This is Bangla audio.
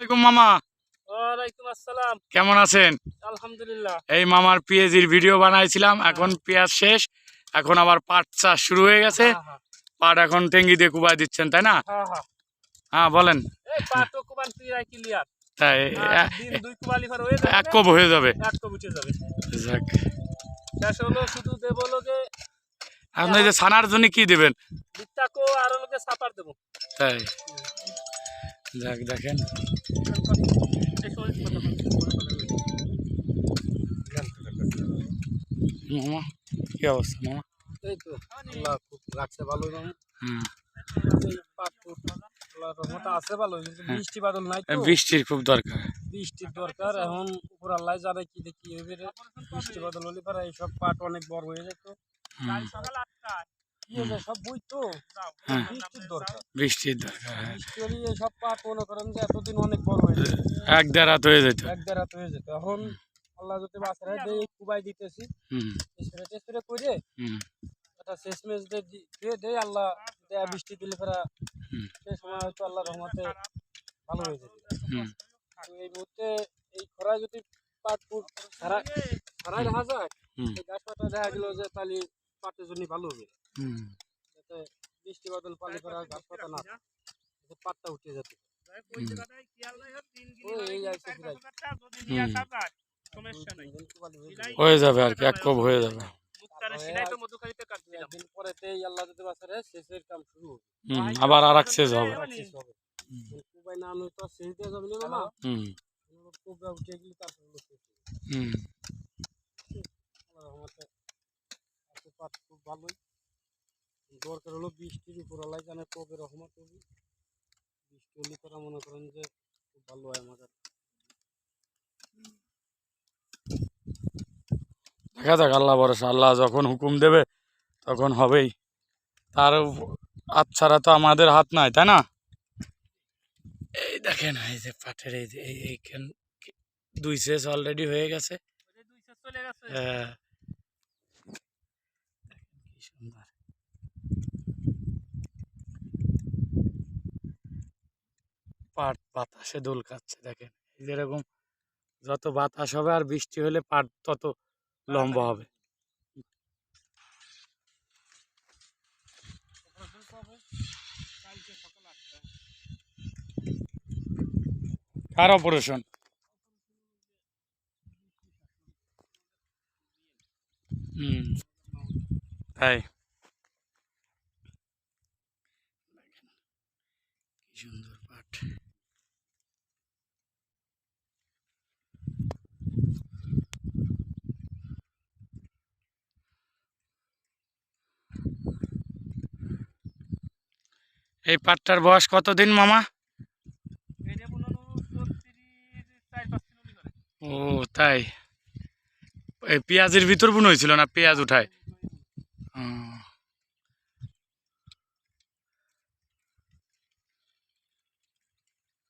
আসসালামাইকুম মামা। ওয়ালাইকুম আসসালাম। কেমন আছেন? আলহামদুলিল্লাহ। এই মামার পেঁয়াজির ভিডিও বানাইছিলাম এখন পেঁয়াজ শেষ এখন আবার পাট চাষ শুরু হয়ে গেছে। হ্যাঁ, হ্যাঁ, পাট এখন টেঙ্গি দিয়ে কুবাই দিচ্ছেন তাই না? হ্যাঁ, হ্যাঁ। বলেন। তাই এক কব হয়ে যাবে। যাক। হলো শুধু দেবো আপনি যে ছানার জন্য কি দেবেন? তাই। যাক দেখেন। মামা কি অবস্থা মামা? এই তো আল্লাহ খুব রাখছে ভালো হুম। পাট ফুট আছে ভালো হ্যাঁ। বৃষ্টি বাদল নাই তো। বৃষ্টির খুব দরকার। বৃষ্টির দরকার এখন উপর আল্লাহ জানে কি দেখি বৃষ্টি বাদল হলে পরে এইসব পাট অনেক বড় হয়ে যেত। হয়ে সব হ্যাঁ। বৃষ্টির দরকার। বৃষ্টির দরকার হ্যাঁ। বৃষ্টি হলে সব পাট মনে করেন যে এতদিন অনেক বড় হয়ে যেত এক দেড় হাত হয়ে যেত। এক দেড় হাত হয়ে যেত। এখন আল্লাহ যদি বাঁচারে দেয় কুবাই দিতেছি। করে শেষমেশ দিয়ে আল্লাহ দেয়া বৃষ্টি দিলে ফেরা সেই সময় হয়তো আল্লাহ রহমতে ভালো হয়ে যাবে তো এই মুহূর্তে এই খরায় যদি পাট ফুট সারা সারাই দেখা গাছ পাতা দেখা গেল যে তাহলে পাটের জন্য ভালো হবে। যাতে বৃষ্টি বাদল পালি করা গাছ পাতা না পাটটা উঠে যেতে। হয়ে যাবে। আর কি এক কব হয়ে যাবে। একদিন পরেতেই আল্লাহ যদি বাঁচারে শেষের কাম শুরু হুম আবার আর এক শেষ হবে। খুব ভালোই। দরকার হলো বৃষ্টির উপর আল্লাহ জানে কবে রহমত হবে? বৃষ্টি হলে তারা মনে করেন যে খুব ভালো হয় আমাদের। দেখা যাক আল্লাহ ভরসা আল্লাহ যখন হুকুম দেবে তখন হবেই। তার হাত ছাড়া তো আমাদের হাত নাই তাই না? এই দেখেন এই যে পাটের এই যে এইখান দুই শেষ অলরেডি হয়ে গেছে। হ্যাঁ। পাট বাতাসে দোল খাচ্ছে দেখেন। এই যেরকম যত বাতাস হবে আর বৃষ্টি হলে পাট তত লম্বা হবে। কার অপারেশন হুম। তাই কি সুন্দর পাট। এই পাটটার বয়স কতদিন, মামা? ও, তাই। এই পেঁয়াজের ভিতর বুন হয়েছিল না? পেঁয়াজ উঠায়?